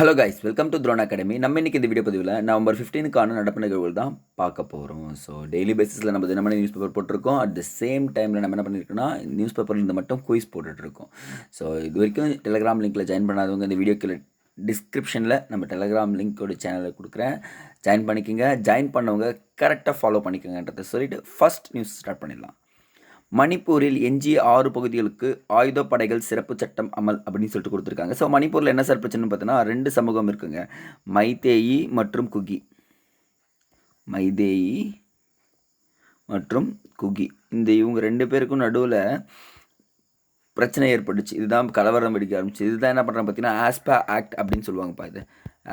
Hello guys welcome to drone academy நம்ம இன்னைக்கு இந்த வீடியோ பதிவில் நவம்பர் ஃபிஃப்டீனுக்கான நடப்பு நிகழ்வுகள் தான் பார்க்க போகிறோம் ஸோ டெய்லி பேசிஸில் நம்ம தினமணி நியூஸ் பேப்பர் போட்டிருக்கோம் அட் த சேம் டைமில் நம்ம என்ன பண்ணியிருக்கோம்னா நியூஸ் பேப்பர்லேருந்து மட்டும் குயிஸ் போட்டுட்ருக்கோம். ஸோ இது வரைக்கும் டெலிகிராம் லிங்க்கில் ஜாயின் பண்ணாதவங்க இந்த வீடியோ கீழே டிஸ்கிரிப்ஷனில் நம்ம டெலிகிராம் லிங்க்கோட சேனலை கொடுக்குறேன். ஜாயின் பண்ணிக்கோங்க. ஜாயின் பண்ணவங்க கரெக்டாக ஃபாலோ பண்ணிக்கோங்கன்றதை சொல்லிவிட்டு ஃபஸ்ட் நியூஸ் ஸ்டார்ட் பண்ணிடலாம். மணிப்பூரில் எஞ்சிய ஆறு பகுதிகளுக்கு ஆயுதப்படைகள் சிறப்பு சட்டம் அமல் அப்படின்னு சொல்லிட்டு கொடுத்துருக்காங்க. ஸோ மணிப்பூரில் என்ன சார் பிரச்சனை பார்த்தீங்கன்னா ரெண்டு சமூகம் இருக்குங்க. மைதேயி மற்றும் குகி. மைதேயி மற்றும் குகி. இந்த இவங்க ரெண்டு பேருக்கும் நடுவில் பிரச்சனை ஏற்பட்டுச்சு. இதுதான் கலவரம் வெடிக்க ஆரம்பிச்சு. இதுதான் என்ன பண்ணுறாங்க பார்த்தீங்கன்னா ஆஸ்பா ஆக்ட் அப்படின்னு சொல்லுவாங்கப்பா இது.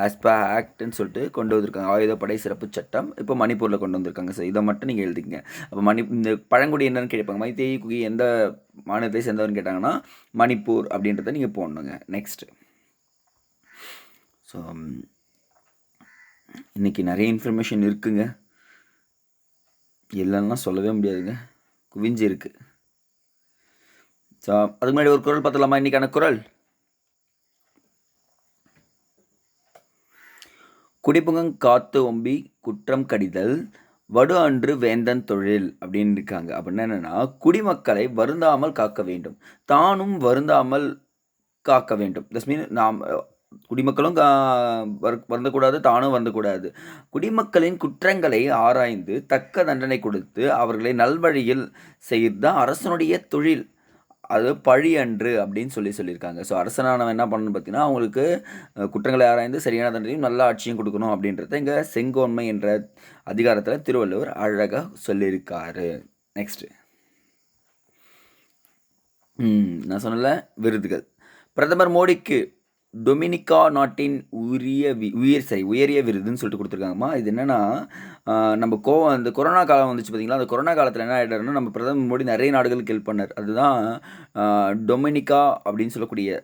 ஆஸ்பா ஆக்ட்னு சொல்லிட்டு கொண்டு வந்திருக்காங்க. ஆயுதப்படை சிறப்பு சட்டம் இப்போ மணிப்பூரில் கொண்டு வந்திருக்காங்க ஸோ இதை மட்டும் நீங்கள் எழுதிங்க அப்போ மணி இந்த பழங்குடி என்னன்னு கேட்பாங்க. மைத்தேயி குகி எந்த மாநிலத்தை சேர்ந்தவர்னு கேட்டாங்கன்னா மணிப்பூர் அப்படின்றத நீங்கள் போடணுங்க. நெக்ஸ்ட்டு ஸோ இன்றைக்கி நிறைய இன்ஃபர்மேஷன் இருக்குங்க. இல்லைன்னா சொல்லவே முடியாதுங்க. குவிஞ்சு இருக்குது ஸோ அதுக்கு முன்னாடி ஒரு குரல் பார்த்தலாமா இன்றைக்கான குரல்? குடிப்புங்கங் காத்து ஒம்பி குற்றம் கடிதல் வடு அன்று வேந்தன் தொழில் அப்படின்னு இருக்காங்க. அப்படின்னா என்னென்னா குடிமக்களை வருந்தாமல் காக்க வேண்டும். தானும் வருந்தாமல் காக்க வேண்டும். தஸ் மீன் நாம் குடிமக்களும் வருந்தக்கூடாது தானும் வந்தக்கூடாது. குடிமக்களின் குற்றங்களை ஆராய்ந்து தக்க தண்டனை கொடுத்து அவர்களை நல்வழியில் செய்து தான் அரசனுடைய தொழில். அது பழி அன்று அப்படின்னு சொல்லி சொல்லியிருக்காங்க. ஸோ அரசனானவன் என்ன பண்ணணும் பார்த்தீங்கன்னா அவங்களுக்கு குற்றங்களை ஆராய்ந்து சரியான தண்டனையும் நல்ல ஆட்சியும் கொடுக்கணும் அப்படின்றத இங்கே செங்கோன்மை என்ற அதிகாரத்தில் திருவள்ளுவர் அழகாக சொல்லியிருக்காரு. நெக்ஸ்ட்டு நான் சொன்னல விருதுகள். பிரதமர் மோடிக்கு டொமினிகா நாட்டின் உரிய வி உயிர் சரி உயரிய விருதுன்னு சொல்லிட்டு கொடுத்துருக்காங்கம்மா. இது என்னென்னா நம்ம கோவம் அந்த கொரோனா காலம் வந்துச்சு பார்த்தீங்களா அந்த கொரோனா காலத்தில் என்ன ஆகிட்டாருன்னா நம்ம பிரதமர் மோடி நிறைய நாடுகளுக்கு ஹெல்ப் பண்ணார். அதுதான் டொமினிகா அப்படின்னு சொல்லக்கூடிய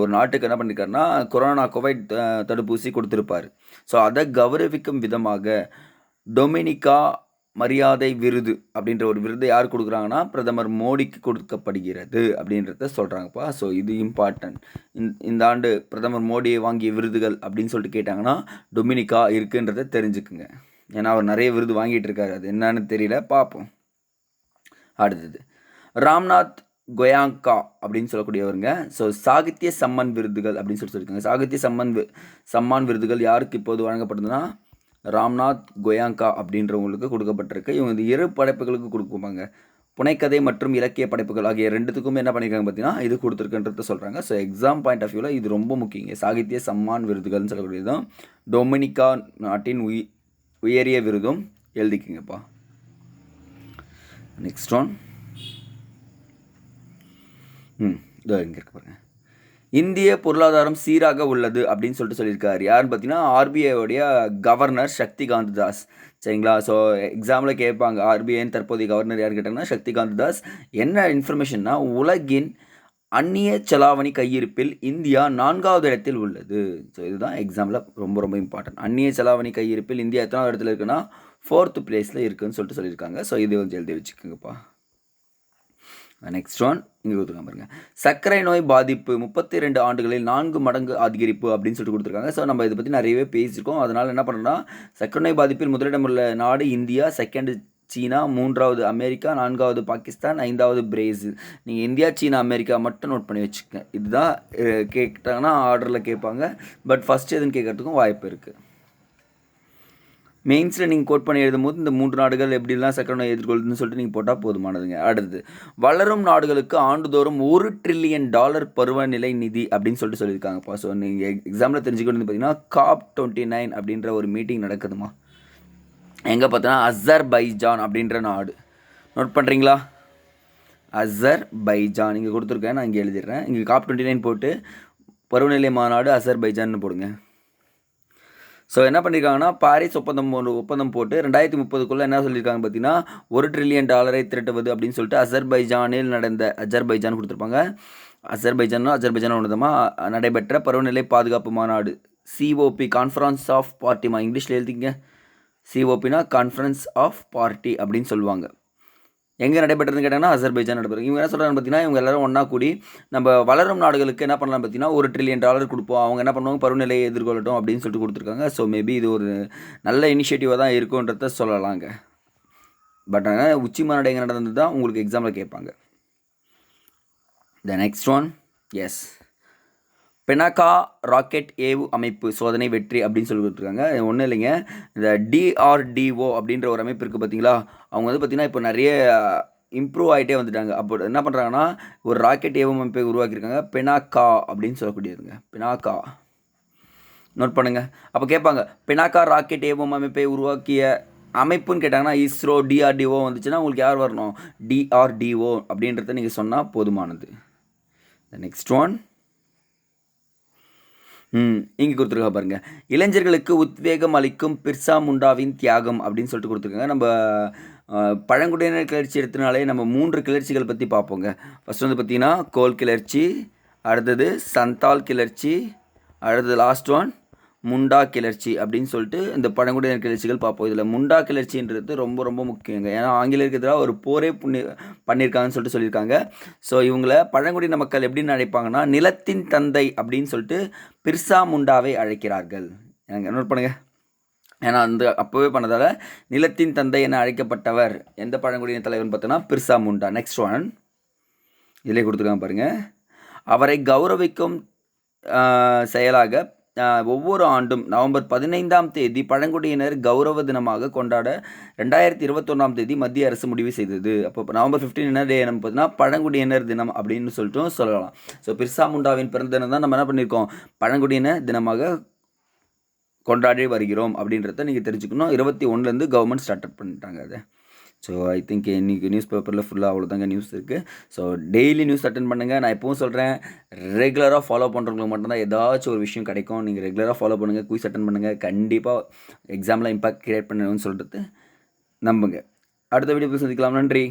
ஒரு நாட்டுக்கு என்ன பண்ணியிருக்காருன்னா கொரோனா கோவிட் தடுப்பூசி கொடுத்துருப்பார். ஸோ அதை கௌரவிக்கும் விதமாக டொமினிகா மரியாதை விருது அப்படின்ற ஒரு விருதை யார் கொடுக்குறாங்கன்னா பிரதமர் மோடிக்கு கொடுக்கப்படுகிறது அப்படின்றத சொல்கிறாங்கப்பா ஸோ இது இம்பார்ட்டன்ட் இந்த ஆண்டு பிரதமர் மோடியை வாங்கிய விருதுகள் அப்படின்னு சொல்லிட்டு கேட்டாங்கன்னா டொமினிகா இருக்குன்றத தெரிஞ்சுக்குங்க. ஏன்னா அவர் நிறைய விருது வாங்கிட்டு இருக்காரு. அது என்னன்னு தெரியல. பார்ப்போம். அடுத்தது. ராம்நாத் கொயாங்கா அப்படின்னு சொல்லக்கூடியவருங்க. ஸோ சாகித்ய சம்மன் விருதுகள் அப்படின்னு சொல்லி சொல்லியிருக்காங்க. சாகித்ய சம்மன் சம்மான் விருதுகள் யாருக்கு இப்போது வழங்கப்படுதுன்னா ராம்நாத் கொயாங்கா அப்படின்றவங்களுக்கு கொடுக்கப்பட்டிருக்கு. இவங்க இந்த இரு படைப்புகளுக்கு கொடுக்குவாங்க புனைக்கதை மற்றும் இலக்கிய படைப்புகள் ஆகிய ரெண்டுத்துக்குமே என்ன பண்ணியிருக்காங்க பார்த்தீங்கன்னா இது கொடுத்துருக்குன்றத சொல்கிறாங்க ஸோ எக்ஸாம் பாயிண்ட் ஆஃப் வியூவில் இது ரொம்ப முக்கியங்க. சாகித்ய சம்மான் விருதுகள்னு சொல்லக்கூடியதும் டொமினிகா நாட்டின் உயி உயரிய விருதும் எழுதிக்கிங்கப்பா. நெக்ஸ்ட் ஒன் ம் இதோ இங்கே இருக்கு பாருங்கள் இந்திய பொருளாதாரம் சீராக உள்ளது அப்படின்னு சொல்லிட்டு சொல்லியிருக்காரு. யாருன்னு பார்த்தீங்கன்னா ஆர்பிஐயோடைய கவர்னர் சக்திகாந்த் தாஸ். சரிங்களா? ஸோ எக்ஸாமில் கேட்பாங்க ஆர்பிஐன் தற்போதைய கவர்னர் யார் கேட்டாங்கன்னா சக்திகாந்த் தாஸ். என்ன இன்ஃபர்மேஷன்னா உலகின் அந்நிய செலாவணி கையிருப்பில் இந்தியா நான்காவது இடத்தில் உள்ளது. ஸோ இதுதான் எக்ஸாமில் ரொம்ப ரொம்ப இம்பார்ட்டன்ட் அந்நிய செலாவணி கையிருப்பில் இந்தியா எத்தனாவது இடத்துல இருக்குன்னா ஃபோர்த்து பிளேஸில் இருக்குதுன்னு சொல்லிட்டு சொல்லியிருக்காங்க. ஸோ இது கொஞ்சம் எழுதி வச்சுக்கோங்கப்பா. நெக்ஸ்ட் ஒன் இங்கே கொடுத்துருக்காங்க பாருங்க. சர்க்கரை நோய் பாதிப்பு முப்பத்தி ரெண்டு ஆண்டுகளில் நான்கு மடங்கு அதிகரிப்பு அப்படின்னு சொல்லிட்டு கொடுத்துருக்காங்க. ஸோ நம்ம இதை பற்றி நிறையவே பேசியிருக்கோம். அதனால் என்ன பண்ணுறோம்னா சர்க்கரை நோய் பாதிப்பில் முதலிடம் உள்ள நாடு இந்தியா செகண்ட் சீனா மூன்றாவது அமெரிக்கா நான்காவது பாகிஸ்தான் ஐந்தாவது பிரேசில். நீங்கள் இந்தியா சீனா அமெரிக்கா மட்டும் நோட் பண்ணி வச்சுக்கோங்க. இதுதான் கேட்டாங்கன்னா ஆர்டரில் கேட்பாங்க. பட் ஃபஸ்ட் எதுன்னு கேட்கறதுக்கும் வாய்ப்பு இருக்குது மெயின்ஸில் நீங்கள் கோட் பண்ணி எழுதும்போது இந்த மூன்று நாடுகள் எப்படிலாம் சக்கர நோய் எதிர்கொள்ளுதுன்னு சொல்லிட்டு நீங்கள் போட்டால் போதுமானதுங்க. அடுத்தது வளரும் நாடுகளுக்கு ஆண்டுதோறும் ஒரு ட்ரில்லியன் டாலர் பருவநிலை நிதி அப்படின்னு சொல்லிட்டு சொல்லியிருக்காங்கப்பா ஸோ நீங்கள் எக்ஸாம்பிள் தெரிஞ்சுக்கிட்டு பார்த்தீங்கன்னா காப் டுவெண்ட்டி நைன் அப்படின்ற ஒரு மீட்டிங் நடக்குதுமா? எங்கே பார்த்தோன்னா அசர் பைஜான் அப்படின்ற நாடு. நோட் பண்ணுறீங்களா அசர் பைஜான் இங்கே கொடுத்துருக்கேன் நான் இங்கே எழுதிடுறேன். இங்கே காப் டுவெண்ட்டி நைன் போட்டு பருவநிலை மாநாடு அசர் பைஜான்னு போடுங்க. ஸோ என்ன பண்ணியிருக்காங்கன்னா பாரிஸ் ஒப்பந்தம் ஒப்பந்தம் போட்டு ரெண்டாயிரத்தி முப்பதுக்குள்ளே என்ன சொல்லியிருக்காங்க பார்த்தீங்கன்னா ஒரு ட்ரில்லியன் டாலரை திரட்டுவது அப்படின்னு சொல்லிட்டு அசர்பைஜானில் நடந்த அஜர்பைஜான் கொடுத்துருப்பாங்க. அசர்பைஜானோ அஜர்பைஜானோ ஒன்றுதமா? நடைபெற்ற பருவநிலை பாதுகாப்பு மாநாடு. சிஓபி கான்ஃபரன்ஸ் ஆஃப் பார்ட்டிமா இங்கிலீஷில் எழுதிங்க சிஓபினா கான்ஃபரன்ஸ் ஆஃப் பார்ட்டி அப்படின்னு சொல்லுவாங்க. எங்கே நடைபெற்றதுன்னு கேட்டாங்கன்னா அசர்பைஜான் நடைபெறும் இவங்க என்ன சொல்கிறாங்க பார்த்தீங்கன்னா இவங்க எல்லாரும் ஒன்றா கூடி நம்ம வளரும் நாடுகளுக்கு என்ன பண்ணலாம் பார்த்தீங்கன்னா ஒரு ட்ரில்லியன் டாலர் கொடுப்போம். அவங்க என்ன பண்ணுவாங்க? பருவநிலையை எதிர்கொள்ளட்டும் அப்படின்னு சொல்லிட்டு கொடுத்துருக்காங்க. ஸோ மேபி இது ஒரு நல்ல இனிஷியேட்டிவாக தான் இருக்குன்றத சொல்லலாங்க. பட் ஆனால் உச்சி மாநாடு எங்கே நடந்தது தான் உங்களுக்கு எக்ஸாம்பிள் கேட்பாங்க. The next one is Pinaka rocket ஏவு அமைப்பு சோதனை வெற்றி அப்படின்னு சொல்லி கொடுத்துருக்காங்க. ஒன்றும் இல்லைங்க. இந்த டிஆர்டிஓ அப்படின்ற ஒரு அமைப்பு இருக்குது பார்த்தீங்களா அவங்க வந்து பார்த்திங்கன்னா இப்போ நிறைய இம்ப்ரூவ் ஆகிட்டே வந்துட்டாங்க. அப்போ என்ன பண்ணுறாங்கன்னா ஒரு ராக்கெட் ஏவு அமைப்பை உருவாக்கியிருக்காங்க. பெனாக்கா அப்படின்னு சொல்லக்கூடியதுங்க. பெனாக்கா நோட் பண்ணுங்கள் அப்போ கேட்பாங்க பெனாக்கா ராக்கெட் ஏவம் அமைப்பை உருவாக்கிய அமைப்புன்னு கேட்டாங்கன்னா இஸ்ரோ டிஆர்டிஓ வந்துச்சுன்னா உங்களுக்கு யார் வரணும்? டிஆர்டிஓ அப்படின்றத நீங்கள் சொன்னால் போதுமானது. நெக்ஸ்ட் ஒன் இங்கே கொடுத்துருக்கா பாருங்கள் இளைஞர்களுக்கு உத்வேகம் அளிக்கும் பிர்சா முண்டாவின் தியாகம் அப்படின்னு சொல்லிட்டு கொடுத்துருக்காங்க. நம்ம பழங்குடியினர் கிளர்ச்சி எடுத்தனாலே நம்ம மூன்று கிளர்ச்சிகள் பற்றி பார்ப்போங்க. ஃபர்ஸ்ட் வந்து பார்த்திங்கன்னா கோல் கிளர்ச்சி அடுத்தது சந்தால் கிளர்ச்சி அடுத்தது லாஸ்ட் ஒன் முண்டா கிளர்ச்சி அப்படின்னு சொல்லிட்டு இந்த பழங்குடியினர் கிளர்ச்சிகள் பார்ப்போம். இதில் முண்டா கிளர்ச்சின்றது ரொம்ப ரொம்ப முக்கியங்க ஏன்னா ஆங்கிலேயருக்கு எதிராக ஒரு போரே புண்ணி பண்ணியிருக்காங்கன்னு சொல்லிட்டு சொல்லியிருக்காங்க. ஸோ இவங்கள பழங்குடியின மக்கள் எப்படின்னு அழைப்பாங்கன்னா நிலத்தின் தந்தை அப்படின்னு சொல்லிட்டு பிர்சா முண்டாவை அழைக்கிறார்கள். எனக்கு நோட் பண்ணுங்கள் ஏன்னா அந்த அப்போவே பண்ணதால் நிலத்தின் தந்தை என அழைக்கப்பட்டவர் எந்த பழங்குடியின தலைவர்னு பார்த்தோன்னா பிர்சா முண்டா. நெக்ஸ்ட் ஒன் இதிலே கொடுத்துருக்காங்க பாருங்கள் அவரை கௌரவிக்கும் செயலாக ஒவ்வொரு ஆண்டும் நவம்பர் பதினைந்தாம் தேதி பழங்குடியினர் கௌரவ தினமாக கொண்டாட ரெண்டாயிரத்தி இருபத்தொன்னாம் தேதி மத்திய அரசு முடிவு செய்தது. அப்போ நவம்பர் 15 என்ன டே நம்ம பார்த்தீங்கன்னா பழங்குடியினர் தினம் அப்படின்னு சொல்லிட்டு சொல்லலாம். ஸோ பிர்சா முண்டாவின் பிறந்த தினம் தான் நம்ம என்ன பண்ணியிருக்கோம் பழங்குடியினர் தினமாக கொண்டாடி வருகிறோம் அப்படின்றத நீங்கள் தெரிஞ்சுக்கணும். இருபத்தி ஒன்றுலேருந்து கவர்மெண்ட் ஸ்டார்ட் பண்ணிட்டாங்க அதை. ஸோ ஐ திங்க் இன்றைக்கி நியூஸ் பேப்பரில் ஃபுல்லாக அவ்வளோதாங்க நியூஸ் இருக்குது ஸோ டெய்லி நியூஸ் அட்டன் பண்ணுங்கள் நான் எப்பவும் சொல்கிறேன் ரெகுலராக ஃபாலோ பண்ணுறவங்களுக்கு மட்டும்தான் ஏதாச்சும் ஒரு விஷயம் கிடைக்கும். நீங்கள் ரெகுலராக ஃபாலோ பண்ணுங்கள் குயிஸ் அட்டன் பண்ணுங்கள் கண்டிப்பாக எக்ஸாமில் இம்பாக்ட் க்ரியேட் பண்ணணும்னு சொல்கிறது நம்புங்க. அடுத்த வீடியோ சந்திக்கலாம். நன்றி.